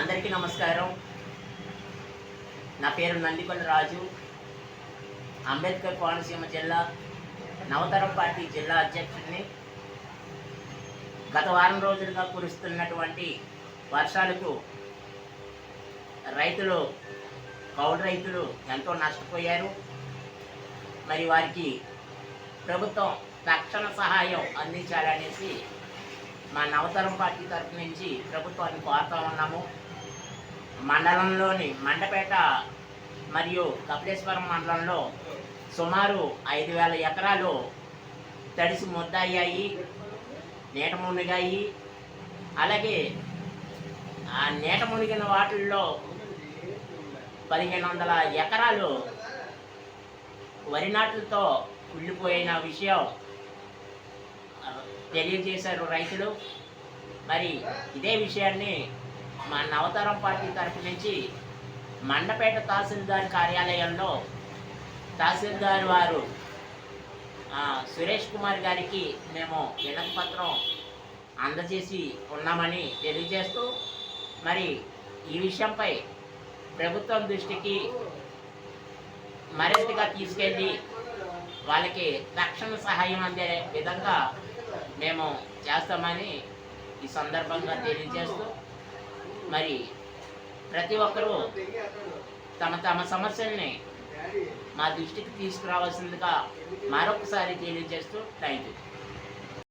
అందరికీ నమస్కారం. నా పేరు నందికొండ రాజు. అంబేద్కర్ కోనసీమ జిల్లా నవతరం పార్టీ జిల్లా అధ్యక్షుడిని. గత వారం రోజులుగా కురుస్తున్నటువంటి వర్షాలకు రైతులు కౌలు రైతులు ఎంతో నష్టపోయారు. మరి వారికి ప్రభుత్వం తక్షణ సహాయం అందించాలనేసి మా నవతరం పార్టీ తరఫు నుంచి ప్రభుత్వాన్ని కోరుతా ఉన్నాము. మండలంలోని మండపేట మరియు కపిలేశ్వరం మండలంలో సుమారు ఐదు వేల ఎకరాలు తడిసి ముద్దయ్యాయి నీట మునిగాయి. అలాగే ఆ నీట మునిగిన వాటిల్లో పదిహేను వందల ఎకరాలు వరి నాట్లతో కుళ్ళిపోయిన విషయం తెలియజేశారు రైతులు. మరి ఇదే విషయాన్ని మా నవతరం పార్టీ తరపు నుంచి మండపేట తహసీల్దార్ కార్యాలయంలో తహసీల్దార్ వారు సురేష్ కుమార్ గారికి మేము వినతిపత్రం అందజేసి ఉన్నామని తెలియజేస్తూ మరి ఈ విషయంపై ప్రభుత్వం దృష్టికి మరింతగా తీసుకెళ్ళి వాళ్ళకి తక్షణ సహాయం అందే విధంగా మేము చేస్తామని ఈ సందర్భంగా తెలియజేస్తూ మరి ప్రతి ఒక్కరూ తమ తమ సమస్యల్ని మా దృష్టికి తీసుకురావాల్సిందిగా మరొకసారి తెలియజేస్తూ థ్యాంక్ యూ